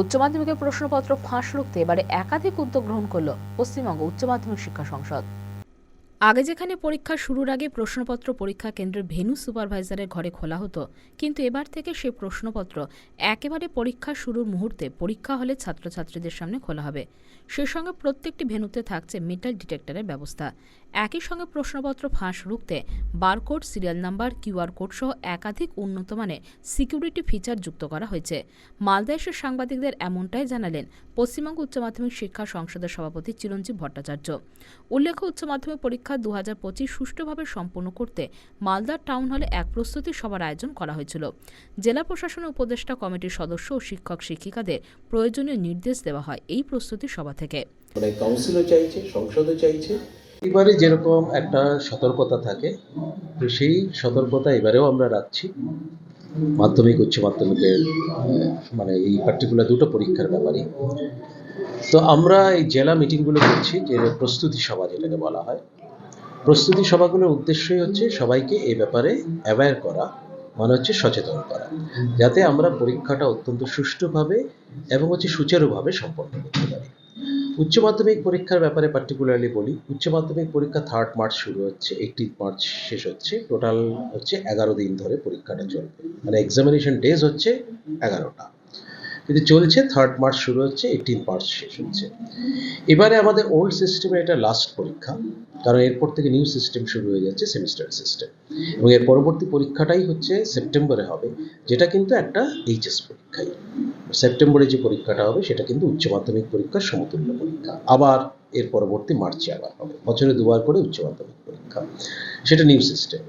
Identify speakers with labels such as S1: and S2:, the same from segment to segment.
S1: উচ্চ মাধ্যমিকের প্রশ্নপত্র ফাঁস রুখতে এবারে একাধিক উদ্যোগ গ্রহণ করল পশ্চিমবঙ্গ উচ্চ মাধ্যমিক শিক্ষা সংসদ। আগে যেখানে পরীক্ষা শুরুর আগে প্রশ্নপত্র পরীক্ষা কেন্দ্রের ভেনু সুপারভাইজারের ঘরে খোলা হতো, কিন্তু এবার থেকে সেই প্রশ্নপত্র একেবারে পরীক্ষা শুরুর মুহূর্তে পরীক্ষা হলে ছাত্রছাত্রীদের সামনে খোলা হবে। সেই সঙ্গে প্রত্যেকটি ভেনুতে থাকছে মেটাল ডিটেক্টরের ব্যবস্থা। একই সঙ্গে প্রশ্নপত্র ফাঁস রুখতে barcode, serial number QR code সহ একাধিক উন্নত মানের সিকিউরিটি ফিচার যুক্ত করা হয়েছে। মালদা এসে সাংবাদিকদের এমনটাই জানালেন পশ্চিমবঙ্গ উচ্চ মাধ্যমিক শিক্ষা সংসদের সভাপতি চিরঞ্জীব ভট্টাচার্য। উল্লেখ্য, উচ্চ মাধ্যমিক পরীক্ষা দু হাজার পঁচিশ সুষ্ঠুভাবে সম্পন্ন করতে মালদার টাউন হলে এক প্রস্তুতি সভার আয়োজন করা হয়েছিল। জেলা প্রশাসনের উপদেষ্টা কমিটির সদস্য ও শিক্ষক শিক্ষিকাদের প্রয়োজনীয় নির্দেশ দেওয়া হয় এই প্রস্তুতি সভা থেকে।
S2: মানে কাউন্সিলও চাইছে সংসদও চাইছে।
S3: এবারে যেরকম একটা সতর্কতা থাকে তো সেই সতর্কতা এবারেও আমরা রাখছি। মাধ্যমিক উচ্চ মাধ্যমিকের মানে এই পার্টিকুলার দুটো পরীক্ষার ব্যাপারে। তো আমরা এই জেলা মিটিংগুলো করছি যে প্রস্তুতি সভা যেটাকে বলা হয়। প্রস্তুতি সভাগুলোর উদ্দেশ্যই হচ্ছে সবাইকে এই ব্যাপারে অ্যাওয়্যার করা মানে হচ্ছে সচেতন করা, যাতে আমরা পরীক্ষাটা অত্যন্ত সুষ্ঠুভাবে এবং হচ্ছে সুচারুভাবে সম্পন্ন করতে পারি। উচ্চ মাধ্যমিক পরীক্ষার ব্যাপারে পার্টিকুলারলি বলি, উচ্চ মাধ্যমিক পরীক্ষা থার্ড মার্চ শুরু হচ্ছে এইটিন মার্চ শেষ হচ্ছে টোটাল হচ্ছে এগারো দিন ধরে পরীক্ষাটা চলবে মানে এক্সামিনেশন ডেজ হচ্ছে এগারোটা। কিন্তু চলছে থার্ড মার্চ শুরু হচ্ছে এইটিন মার্চ শেষ হচ্ছে। এবারে আমাদের ওল্ড সিস্টেমে এটা লাস্ট পরীক্ষা, কারণ এরপর থেকে নিউ সিস্টেম শুরু হয়ে যাচ্ছে সেমিস্টার সিস্টেম এবং এর পরবর্তী পরীক্ষাটাই হচ্ছে সেপ্টেম্বরে হবে, যেটা কিন্তু একটা এইচএস পরীক্ষাই। সেপ্টেম্বরে যে পরীক্ষাটা হবে, সেটা কিন্তু উচ্চ মাধ্যমিক পরীক্ষার সমতুল্য পরীক্ষা। আবার এর পরবর্তী মার্চে আবার হবে, বছরে দুবার করে উচ্চ মাধ্যমিক পরীক্ষা। সেটা নিউ সিস্টেম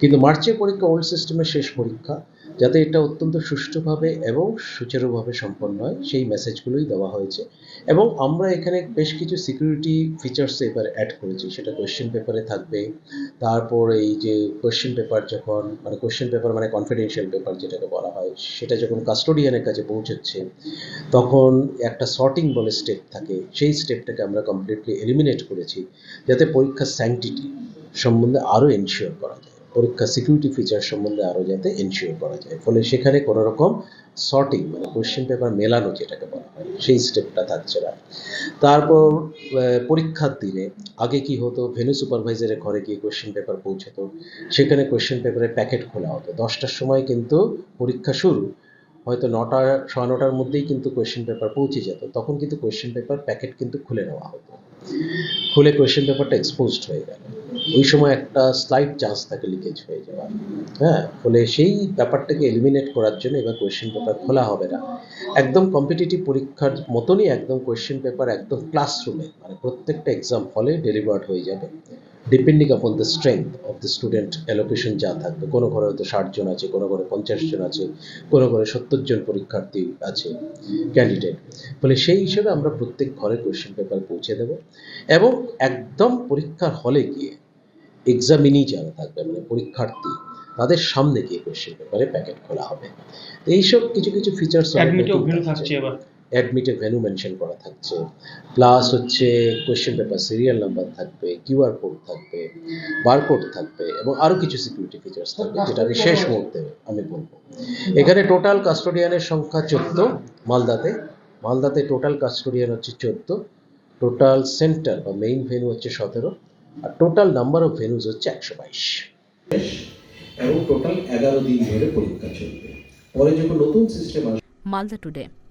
S3: কিন্তু মার্চের পরীক্ষা ওল্ড সিস্টেমের শেষ পরীক্ষা যাতে এটা অত্যন্ত সুষ্ঠুভাবে এবং সুচারুভাবে সম্পন্ন হয়, সেই মেসেজগুলোই দেওয়া হয়েছে। এবং আমরা এখানে বেশ কিছু সিকিউরিটি ফিচার্স এবার অ্যাড করেছি। সেটা কোয়েশ্চেন পেপারে থাকবে। তারপর এই যে কোয়েশ্চেন পেপার যখন মানে কোয়েশ্চেন পেপার মানে কনফিডেন্সিয়াল পেপার যেটাকে বলা হয়, সেটা যখন কাস্টোডিয়ানের কাছে পৌঁছচ্ছে, তখন একটা সর্টিং বলে স্টেপ থাকে। সেই স্টেপটাকে আমরা কমপ্লিটলি এলিমিনেট করেছি, যাতে পরীক্ষার স্যাংটিটি সম্বন্ধে আরও এনশিওর করা যায়। পরীক্ষা সিকিউরিটি ফিচার সম্বন্ধে আরও যাতে এনশিওর করা যায়। ফলে সেখানে কোনো রকম সর্টিং মানে কোয়েশ্চেন পেপার মেলানো যেটাকে বলা হয়, সেই স্টেপটা থাকছে না। তারপর পরীক্ষার দিনে আগে কি হতো? ভেনু সুপারভাইজারের ঘরে গিয়ে কোয়েশ্চেন পেপার পৌঁছাতো। সেখানে কোয়েশ্চেন পেপারের প্যাকেট খোলা হতো। দশটার সময় কিন্তু পরীক্ষা শুরু। হয়তো নটা, সাড়ে নটার মধ্যেই কিন্তু কোয়েশ্চেন পেপার পৌঁছে যেত। তখন কিন্তু কোয়েশ্চেন পেপার প্যাকেট কিন্তু খুলে নেওয়া হতো। খুলে কোয়েশ্চেন পেপারটা এক্সপোজড হয়ে গেল। ওই সময় একটা স্লাইড চান্স থাকে লিকেজ হয়ে যাওয়ার। হ্যাঁ ফলে সেই ব্যাপারটাকে এলিমিনেট করার জন্য এবার কোয়েশ্চেন পেপার খোলা হবে না। একদম কম্পিটিটিভ পরীক্ষার মতনই একদম কোয়েশ্চেন পেপার একদম ক্লাসরুমে মানে প্রত্যেকটা এক্সাম হলে ডেলিভার্ড হয়ে যাবে। Depending upon the strength of the student allocation যা থাকবে। কোনো ঘরে হয়তো ষাট জন আছে কোনো ঘরে পঞ্চাশ জন আছে কোনো ঘরে সত্তর জন পরীক্ষার্থী আছে ক্যান্ডিডেট ফলে সেই হিসেবে আমরা প্রত্যেক ঘরে কোয়েশ্চেন পেপার পৌঁছে দেব এবং একদম পরীক্ষার হলে গিয়ে এক্সামিনি যারা থাকবে মানে পরীক্ষার্থী তাদের সামনে গিয়ে কোয়েশ্চেন পেপারে প্যাকেট খোলা হবে। তো এইসব কিছু কিছু ফিচার্স
S4: থাকছে। এবার।
S3: অ্যাডমিটে ভ্যালু মেনশন করা থাকছে। প্লাস হচ্ছে কোয়েশ্চেন পেপার সিরিয়াল নাম্বার থাকবে কিউআর কোড থাকবে বারকোড থাকবে এবং আরও কিছু সিকিউরিটি ফিচার্স থাকবে যেটা আমি শেষ মুহূর্তে আমি বলব। এখানে টোটাল কাস্টোডিয়ানের সংখ্যা চোদ্দ মালদাতে। মালদাতে টোটাল কাস্টোডিয়ান হচ্ছে চোদ্দ টোটাল সেন্টার বা মেইন ভেনু হচ্ছে সতেরো আর টোটাল নাম্বার অফ ভেনুজ হচ্ছে একশো বাইশ।
S2: এবং টোটাল এগারো দিন ধরে পরীক্ষা চলবে। পরে যখন নতুন সিস্টেম আসবে
S1: মালদা টুডে